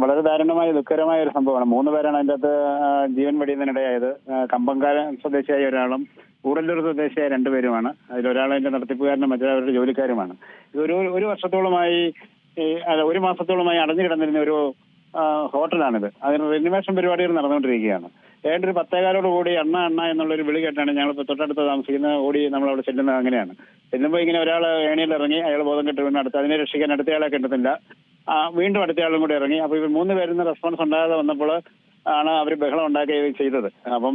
വളരെ ദാരുണമായ ദുഃഖകരമായ ഒരു സംഭവമാണ്. മൂന്ന് പേരാണ് അതിന്റെ അകത്ത് ജീവൻ വെടിയുന്നതിനിടയായത്. ആ, കമ്പങ്കാല സ്വദേശിയായ ഒരാളും ഊടല്ലൂർ സ്വദേശിയായ രണ്ടുപേരുമാണ് അതിലൊരാൾ അതിന്റെ നടത്തിപ്പുകാരനും മറ്റൊരാളുടെ ജോലിക്കാരുമാണ്. ഇത് ഒരു ഒരു വർഷത്തോളമായി അല്ല ഒരു മാസത്തോളമായി അടഞ്ഞു കിടന്നിരുന്ന ഒരു ഹോട്ടലാണിത്. അതിന് റിനിവേഷൻ പരിപാടികൾ നടന്നുകൊണ്ടിരിക്കുകയാണ്. ഏതാണ്ട് ഒരു പത്തേകാലോട് കൂടി അണ്ണ അണ്ണ എന്നുള്ളൊരു വിളി കേട്ടാണ് ഞങ്ങൾ തൊട്ടടുത്ത് താമസിക്കുന്ന ഓടി നമ്മൾ അവിടെ ചെല്ലുന്നത് അങ്ങനെയാണ്. ചെല്ലുമ്പോൾ ഇങ്ങനെ ഒരാൾ ഏണിയിൽ ഇറങ്ങി അയാൾ ബോധം കെട്ട് വീണ് അടുത്ത് അതിനെ രക്ഷിക്കാൻ അടുത്തയാളെ കിട്ടുന്നില്ല വീണ്ടും അടുത്ത ആളും കൂടി ഇറങ്ങി. അപ്പൊ ഇവർ മൂന്ന് പേരിൽ നിന്ന് റെസ്പോൺസ് ഉണ്ടാകാതെ വന്നപ്പോൾ ആണ് അവർ ബഹളം ഉണ്ടാക്കുകയും ചെയ്തത്. അപ്പം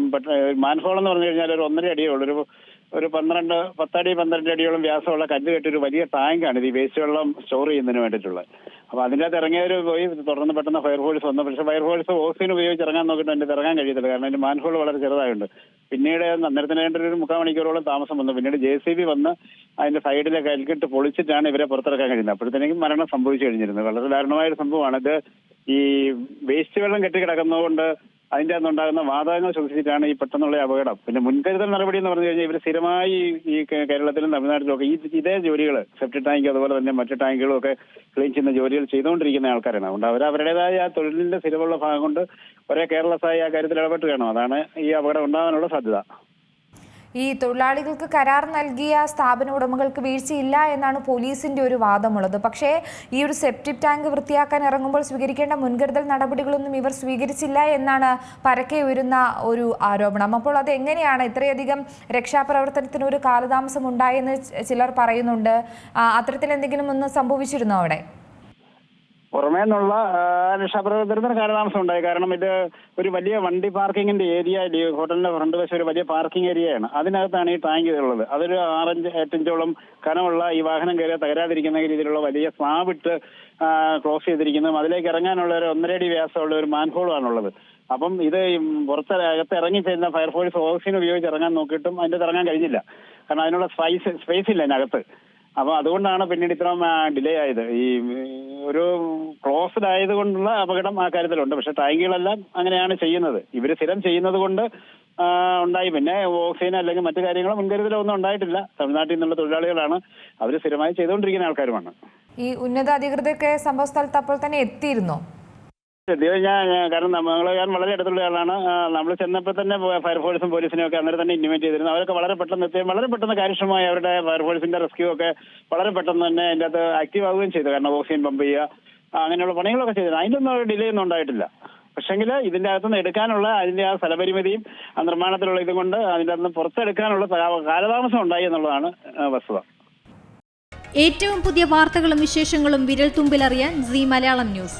മാൻഹോൾ എന്ന് പറഞ്ഞു കഴിഞ്ഞാൽ ഒരു ഒന്നര അടിയേ ഉള്ളൂ. ഒരു ഒരു പന്ത്രണ്ട് പത്തടി പന്ത്രണ്ട് അടിയോളം വ്യാസമുള്ള കല്ല് കെട്ടി ഒരു വലിയ ടാങ്കാണ് ഇത് ഈ വേസ്റ്റ് വെള്ളം സ്റ്റോർ ചെയ്യുന്നതിന് വേണ്ടിയിട്ടുള്ളത്. അപ്പൊ അതിനകത്ത് ഇറങ്ങിയവർ പോയി തുടർന്ന് പെട്ടെന്ന് ഫയർഫോഴ്സ് വന്നു. പക്ഷേ ഫയർഫോഴ്സ് ഓക്സിജൻ ഉപയോഗിച്ച് ഇറങ്ങാൻ നോക്കിയിട്ട് അതിന്റെ ഇറങ്ങാൻ കഴിയത്തില്ല. കാരണം അതിന്റെ മാൻഹോൾ വളരെ ചെറുതായുണ്ട്. പിന്നീട് അന്നേരത്തിന് വേണ്ടി ഒരു മുക്കാൽ മണിക്കൂറോളം താമസം വന്നു. പിന്നീട് ജെ സി ബി വന്ന് അതിന്റെ സൈഡിലെ കൽക്കിട്ട് പൊളിച്ചിട്ടാണ് ഇവരെ പുറത്തിറക്കാൻ കഴിയുന്നത്. അപ്പോഴത്തേക്കും മരണം സംഭവിച്ചു കഴിഞ്ഞിരുന്നത് വളരെ ദാരുണമായ ഒരു സംഭവമാണ്. ഇത് ഈ വേസ്റ്റ് വെള്ളം കെട്ടിക്കിടക്കുന്നതുകൊണ്ട് അതിന്റെ അകത്തുണ്ടാകുന്ന വാതകങ്ങൾ ശ്വസിച്ചിട്ടാണ് ഈ പെട്ടെന്നുള്ള അപകടം. പിന്നെ മുൻകരുതൽ നടപടി എന്ന് പറഞ്ഞു കഴിഞ്ഞാൽ ഇവർ സ്ഥിരമായി ഈ കേരളത്തിലും തമിഴ്നാട്ടിലും ഒക്കെ ഈ ഇതേ ജോലികൾ സെപ്റ്റി ടാങ്ക് അതുപോലെ തന്നെ മറ്റു ടാങ്കുകളും ഒക്കെ ക്ലീൻ ചെയ്യുന്ന ജോലികൾ ചെയ്തുകൊണ്ടിരിക്കുന്ന ആൾക്കാരാണ്. അതുകൊണ്ട് അവർ അവരുടേതായ ആ തൊഴിലിന്റെ സ്ഥിരമുള്ള ഭാഗം കൊണ്ട് ഒരേ കേരളസായി ആ കാര്യത്തിൽ ഇടപെട്ട് കാണും അതാണ് ഈ അപകടം ഉണ്ടാകാനുള്ള സാധ്യത. ഈ തൊഴിലാളികൾക്ക് കരാർ നൽകിയ സ്ഥാപന ഉടമകൾക്ക് വീഴ്ചയില്ല എന്നാണ് പോലീസിന്റെ ഒരു വാദമുള്ളത്. പക്ഷേ ഈ ഒരു സെപ്റ്റിക് ടാങ്ക് വൃത്തിയാക്കാൻ ഇറങ്ങുമ്പോൾ സ്വീകരിക്കേണ്ട മുൻകരുതൽ നടപടികളൊന്നും ഇവർ സ്വീകരിച്ചില്ല എന്നാണ് പരക്കെ ഉയരുന്ന ഒരു ആരോപണം. അപ്പോൾ അത് എങ്ങനെയാണ്? ഇത്രയധികം രക്ഷാപ്രവർത്തനത്തിന് ഒരു കാലതാമസം ഉണ്ടായെന്ന് ചിലർ പറയുന്നുണ്ട്. അത്തരത്തിൽ എന്തെങ്കിലും ഒന്ന് സംഭവിച്ചിരുന്നോ അവിടെ? പുറമേ നിന്നുള്ള രക്ഷാപ്രവർത്തനത്തിന് കാലതാമസം ഉണ്ടായി. കാരണം ഇത് ഒരു വലിയ വണ്ടി പാർക്കിങ്ങിന്റെ ഏരിയ ഹോട്ടലിന്റെ ഫ്രണ്ട് വശം ഒരു വലിയ പാർക്കിംഗ് ഏരിയയാണ് അതിനകത്താണ് ഈ ടാങ്ക് ഉള്ളത്. അതൊരു ആറഞ്ച് എട്ടിഞ്ചോളം കനമുള്ള ഈ വാഹനം കയറി തകരാതിരിക്കുന്ന രീതിയിലുള്ള വലിയ സ്ലാബ് ഇട്ട് ക്ലോസ് ചെയ്തിരിക്കുന്നതും അതിലേക്ക് ഇറങ്ങാനുള്ള ഒരു ഒന്നരടി വ്യാസമുള്ള ഒരു മാൻഹോളുമാണുള്ളത് അപ്പം ഇത് പുറത്ത് അകത്ത് ഇറങ്ങി ചെയ്യുന്ന ഫയർഫോഴ്സ് ഓക്സിജൻ ഉപയോഗിച്ച് ഇറങ്ങാൻ നോക്കിയിട്ടും അതിന്റെ ഇറങ്ങാൻ കഴിഞ്ഞില്ല. കാരണം അതിനുള്ള സ്പൈസ് സ്പേസ് ഇല്ല അതിനകത്ത്. അപ്പൊ അതുകൊണ്ടാണ് പിന്നീട് ഇത്രയും ഡിലേ ആയത്. ഈ ഒരു ക്ലോസ്ഡ് ആയതുകൊണ്ടുള്ള അപകടം ആ കാര്യത്തിലുണ്ട്. പക്ഷെ ടാങ്കുകളെല്ലാം അങ്ങനെയാണ് ചെയ്യുന്നത്. ഇവർ സ്ഥിരം ചെയ്യുന്നത് കൊണ്ട് ഉണ്ടായി. പിന്നെ ഓക്സിജൻ അല്ലെങ്കിൽ മറ്റു കാര്യങ്ങളോ മുൻകരുതലോ ഒന്നും ഉണ്ടായിട്ടില്ല. തമിഴ്നാട്ടിൽ നിന്നുള്ള തൊഴിലാളികളാണ് അവർ സ്ഥിരമായി ചെയ്തുകൊണ്ടിരിക്കുന്ന ആൾക്കാരുമാണ്. ഈ ഉന്നത അധികൃതരൊക്കെ സംഭവ സ്ഥലത്ത് അപ്പോൾ തന്നെ എത്തിയിരുന്നോ? സത്യം ഞാൻ കാരണം നമ്മൾ ഞാൻ വളരെ അടുത്തുള്ള ആളാണ്. നമ്മൾ ചെന്നപ്പോൾ തന്നെ ഫയർഫോഴ്സും പോലീസിനും ഒക്കെ അന്നേരം തന്നെ ഇന്റിമേറ്റ് ചെയ്തിരുന്നു. അവരൊക്കെ വളരെ പെട്ടെന്ന് എത്തുകയും വളരെ പെട്ടെന്ന് കാര്യക്ഷമമായി അവരുടെ ഫയർഫോഴ്സിന്റെ റെസ്ക്യൂ ഒക്കെ വളരെ പെട്ടെന്ന് തന്നെ അതിന്റെ അകത്ത് ആക്റ്റീവ് ആവുകയും ചെയ്തു. കാരണം ഓക്സിജൻ പമ്പ് ചെയ്യുക അങ്ങനെയുള്ള പണികളൊക്കെ ചെയ്തിരുന്നു. അതിന്റെ ഒന്നും ഡിലേ ഒന്നും ഉണ്ടായിട്ടില്ല. പക്ഷെങ്കിൽ ഇതിന്റെ അകത്തുനിന്ന് എടുക്കാനുള്ള അതിന്റെ ആ സ്ഥലപരിമിതിയും ആ നിർമ്മാണത്തിലുള്ള ഇതുകൊണ്ട് അതിന്റെ അകത്ത് നിന്ന് പുറത്തെടുക്കാനുള്ള കാലതാമസം ഉണ്ടായി എന്നുള്ളതാണ് വസ്തുത. ഏറ്റവും പുതിയ വാർത്തകളും വിശേഷങ്ങളും വിരൽ തുമ്പിലറിയാൻ സി മലയാളം ന്യൂസ്.